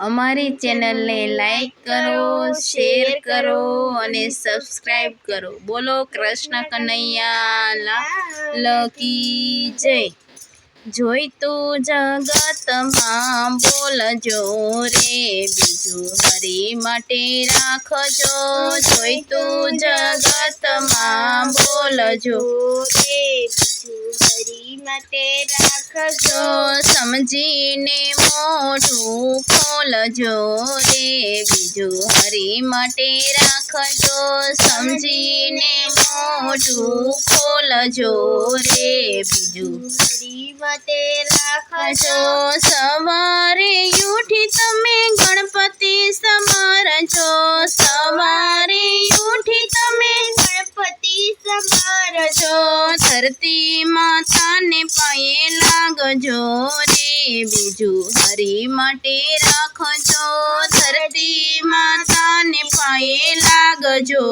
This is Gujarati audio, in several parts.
અમારી ચેનલને લાઈક કરો, શેર કરો અને સબસ્ક્રાઈબ કરો. બોલો કૃષ્ણ કનૈયા લકી જય. જોઈતું જગતમાં બોલજો રે, બીજું હરી માટે રાખજો. જોઈતું જગતમાં બોલજો રે, બીજું માટે રાખજો. સમજીને મોઢું ખોલજો રે. બીજું હરી માટે રાખજો. સમજીને મોઢું ખોલજો રે. બીજું હરી માટે રાખજો. જો જો ધરતી માતાને પાયે લાગજો રે. બીજું હરી માટે રાખજો ધરતી માતાને પાયે લાગજો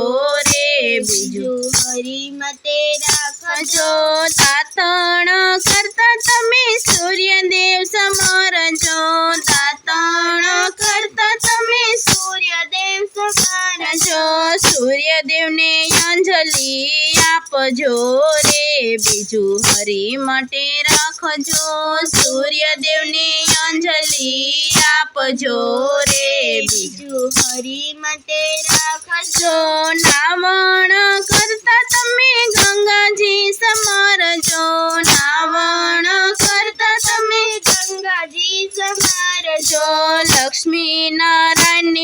રે. બીજું હરી માટે રાખજો, દાતણ કરતા તમે સૂર્યદેવ સમરજો. દાતણ કરતા તમે સૂર્યદેવ સમારજો. સૂર્યદેવને અંજલિ આપજો રે, બીજું હરી માટે રાખજો. સૂર્યદેવને અંજલિ આપજો રે, બીજું હરી માટે રાખજો. નાવણ કરતા તમે ગંગાજી સમરજો. નાવણ કરતા તમે ગંગાજી સમારજો. લક્ષ્મીના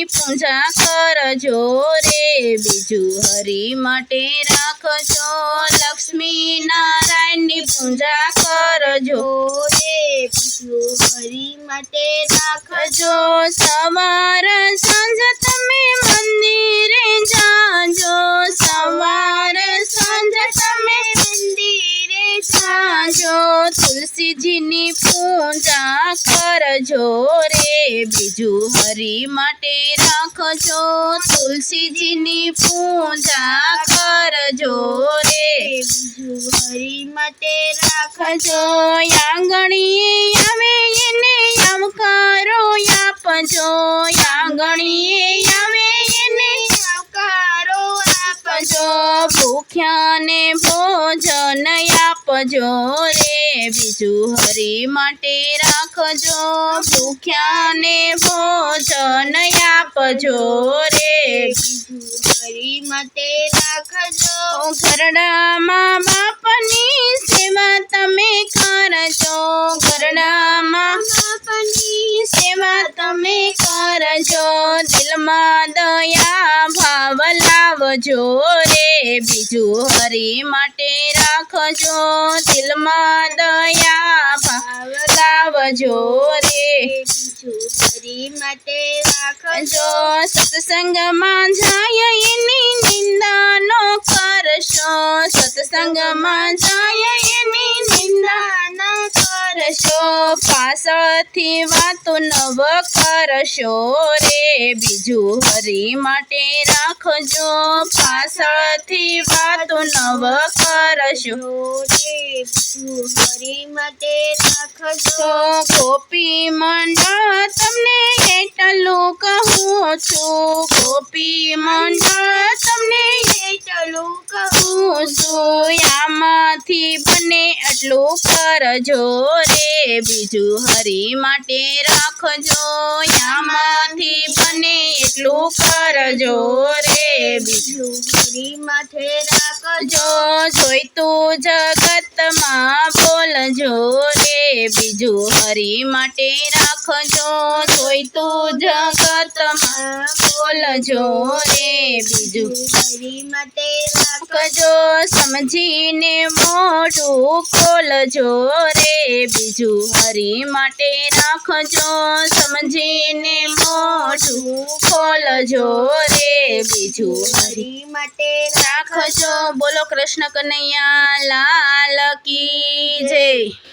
પૂજા કરજો રે. બીજું હરી માટે રાખજો. લક્ષ્મી નારાયણની પૂજા કરજો રે. બીજું હરી માટે રાખજો. સવાર સાંજ તમે મંદિરે જાજો. સવાર સાંજ તમે મંદિરે જાજો. તુલસીજીની પૂજા કરજો રે. બીજું હરી માટે રાખજો. તુલસીજીની પૂજા કરજો રે. બીજું હરી માટે રાખજો. રાખજો આંગણીએ આવે એને આવકારો આપજો. આંગણીએ આવે એને આવકારો આપજો આપજો. ભૂખ્યાને ભોજન આપજો રે. બીજું હરી માટે રાખજો, ભૂખ્યાને ભોજન આપજો રે. બીજું હરી માટે રાખજો, ઘરડામાં બાપની સેવા તમે કરજો. ઘરડામાં બાપની સેવા તમે કરજો, દિલમાં લાવજો રે બીજું હરી માટે રાખજો. દિલમાં દયા ભાવ લાવજો રે. બીજું હરી માટે રાખજો. સત્સંગમાં જાય એની નિંદા નો કરશો સત્સંગમાં જાય એની નિંદા ન કરશો? પાછળથી વાતો નવ કરશો રે? બીજું હરી માટે રાખજો. પાછળથી વાતો નવ કરશો રે? બીજું હરી માટે રાખજો. ગોપી મંડળ, તમને એટલું કહું છું. ગોપી એટલું કરજો રે, બીજું હરી માટે રાખજો. યામાંથી બને એટલું કરજો રે, બીજું હરી માટે રાખજો. જોઈતું જગતમાં બોલજો રે, બીજું હરી માટે રાખજો. જોઈતું જગતમાં બોલજો રે બીજું હરી માટે રાખજો રાખજો સમજીને મોઢું ખોલજો રે બીજું હરી માટે રાખજો સમજીને મોઢું ખોલજો રે બીજું હરી હરી માટે રાખજો બોલો કૃષ્ણ કનૈયા લાલ કી જય